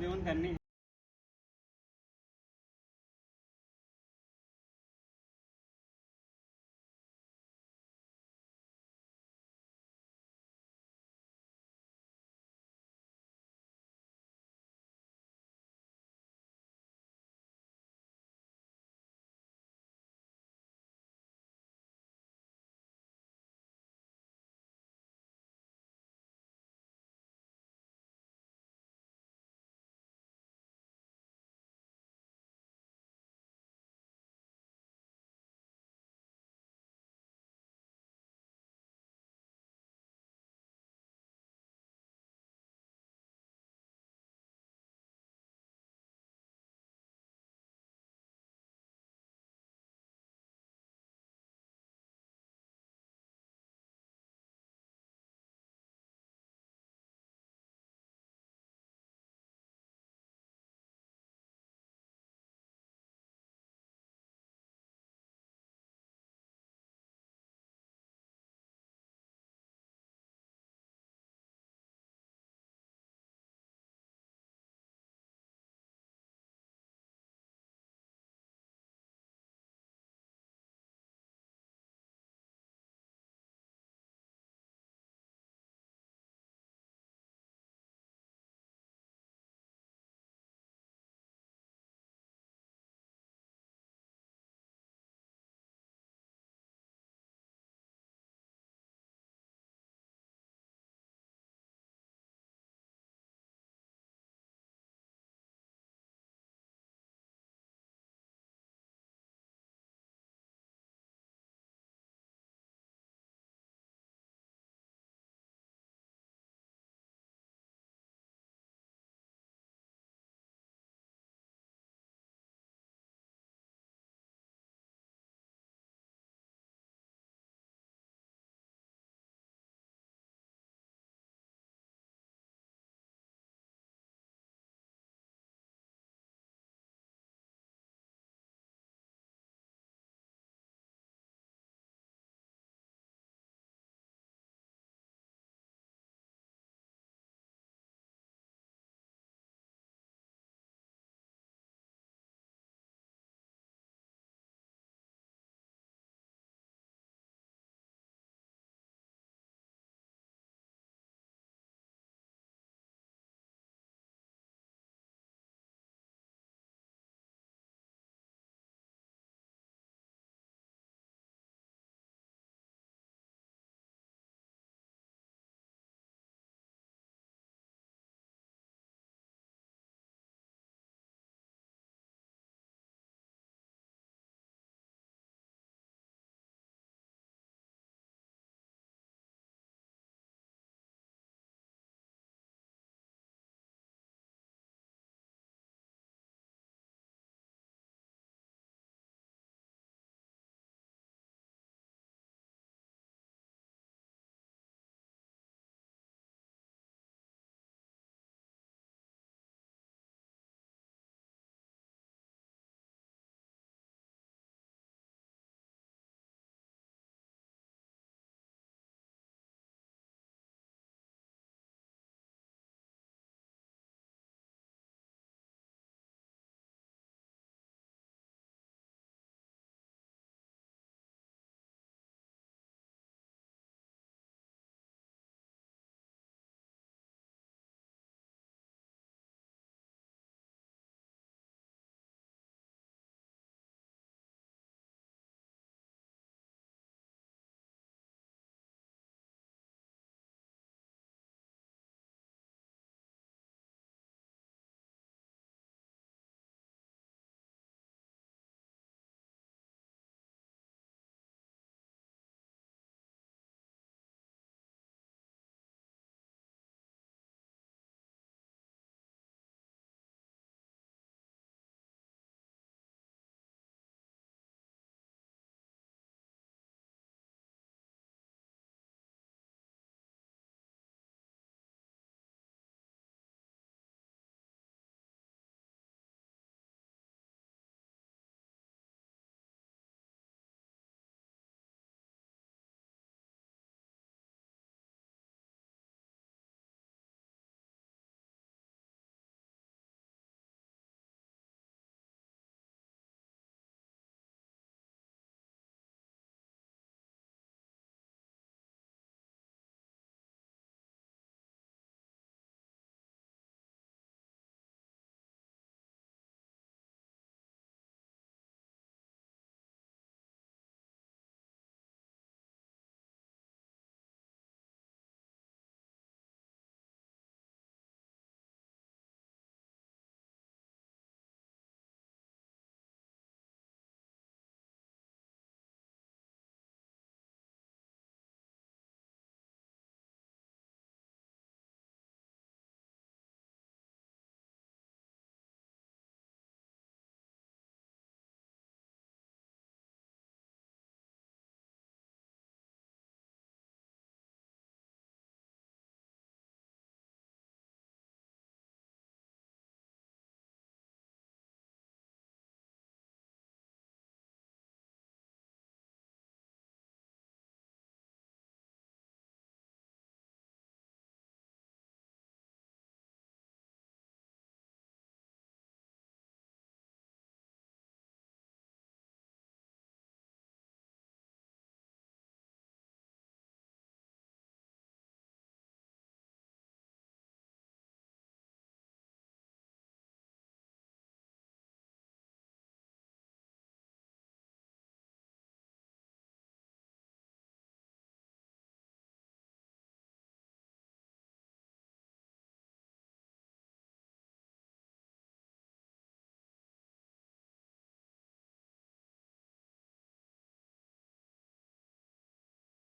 देऊन त्यांनी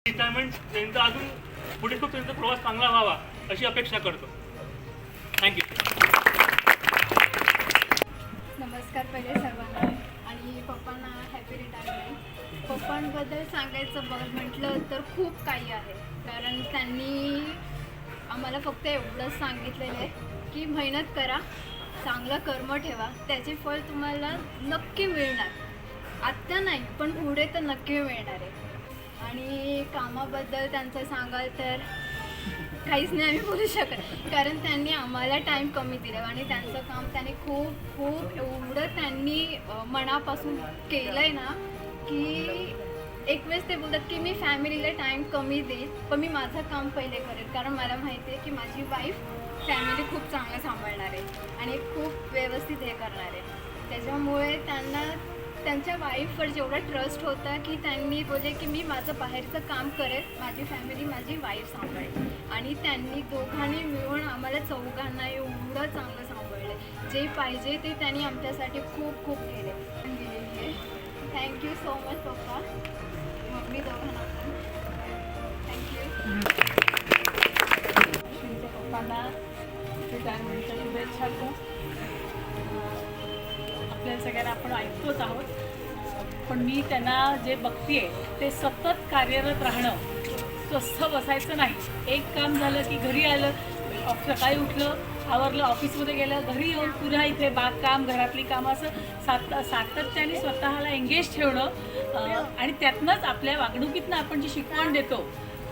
रिटायरमेंट त्यांचा अजून पुढे खूप त्यांचा प्रवास चांगला व्हावा अशी अपेक्षा करतो. थँक्यू नमस्कार पहिले सर्वांना. आणि पप्पांना हॅपी रिटायरमेंट पप्पांबद्दल सांगायचं बघ म्हटलं तर खूप काही आहे. कारण त्यांनी आम्हाला फक्त एवढंच सांगितलेलं आहे की मेहनत करा चांगलं कर्म ठेवा. त्याचे फळ तुम्हाला नक्की मिळणार. आत्ता नाही पण पुढे तर नक्की मिळणार आहे. आणि कामाबद्दल त्यांचं सांगाल तर काहीच नाही आम्ही बोलू शकत. कारण त्यांनी आम्हाला टाईम कमी दिला आणि त्यांचं काम त्यांनी खूप खूप एवढं त्यांनी मनापासून केलं आहे ना की एक वेळेस ते बोलतात की मी फॅमिलीला टाईम कमी देईल पण मी माझं काम पहिले करेल. कारण मला माहिती आहे की माझी वाईफ फॅमिली खूप चांगलं सांभाळणार आहे आणि खूप व्यवस्थित हे करणार. आहे त्याच्यामुळे त्यांना त्यांच्या वाईफवर जेवढा ट्रस्ट होता की त्यांनी बोलले की मी माझं बाहेरचं काम करेल माझी फॅमिली माझी वाईफ सांभाळेल. आणि त्यांनी दोघांनी मिळून आम्हाला चौघांना एवढं चांगलं सांभाळलं. जे पाहिजे ते त्यांनी आमच्यासाठी खूप खूप केले. दिलेली आहे thank you so much papa. Mummy दोघांना पण. थँक्यू तुमच्या पप्पांना शुभेच्छा खूप आपल्याला सगळ्यांना आपण ऐकतोच आहोत. पण मी त्यांना जे बघते ते सतत कार्यरत राहणं स्वस्थ बसायचं नाही. एक काम झालं की घरी आलं सकाळी उठलं आवरलं ऑफिसमध्ये गेलं घरी येऊन पुन्हा इथे बागकाम घरातली कामं असं सात सातत्याने स्वतःला एंगेज ठेवणं आणि त्यातनंच आपल्या वागणुकीतनं आपण जी शिकवण देतो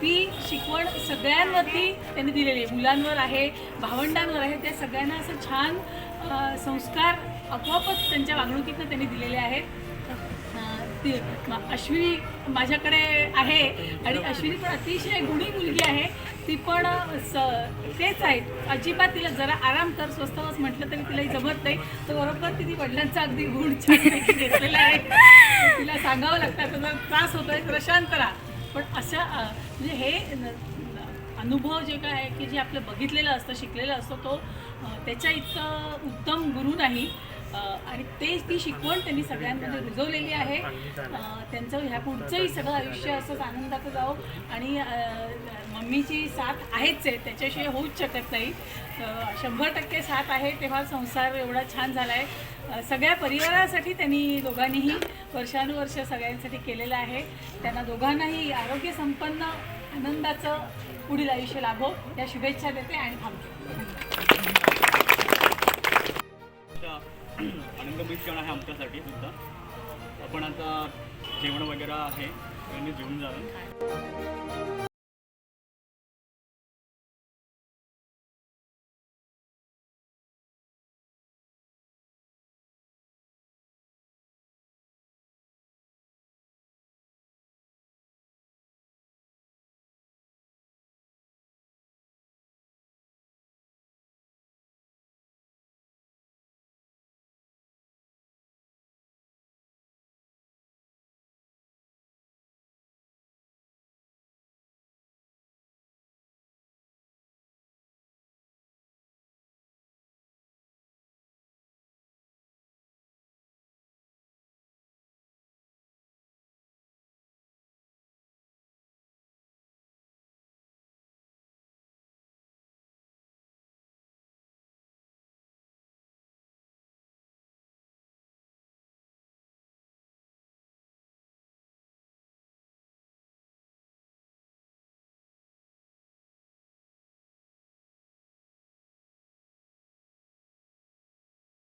ती शिकवण सगळ्यांवरती त्यांनी दिलेली आहे. मुलांवर आहे भावंडांवर आहे त्या सगळ्यांना असं छान संस्कार आपोआपच त्यांच्या वागणुकीतनं त्यांनी दिलेले आहेत. ती अश्विनी माझ्याकडे आहे आणि अश्विनी पण अतिशय गुणी मुलगी आहे. ती पण स तेच आहेत. अजिबात तिला जरा आराम कर स्वस्त बस म्हटलं तरी तिलाही जमत नाही. तर बरोबर तिने वडिलांचा अगदी गुण छानपैकी घेतलेला आहे. तिला सांगावं लागतं आता त्रास होतोय जरा शांत राहा पण अशा म्हणजे हे अनुभव जे काय आहे की जे आपलं बघितलेलं असतं शिकलेलं असतं तो त्याच्या इतकं उत्तम गुरु नाही. आणि ते ती शिकवण त्यांनी सगळ्यांमध्ये रुजवलेली आहे. त्यांचं ह्या पुढचंही सगळं आयुष्य असंच आनंदाचं जावं. आणि मम्मीची साथ आहेच आहे त्याच्याशिवाय होऊच शकत नाही. शंभर टक्के साथ आहे तेव्हा संसार एवढा छान झाला आहे सगळ्या परिवारासाठी त्यांनी दोघांनीही वर्षानुवर्ष सगळ्यांसाठी केलेलं आहे. त्यांना दोघांनाही आरोग्य संपन्न आनंदाचं पुढील आयुष्य लाभो. या शुभेच्छा देते आणि थांबते. आनंदमय क्षण आहे आमच्यासाठी सुद्धा. आपण आता जेवण वगैरे आहे त्यांनी जेवून जावं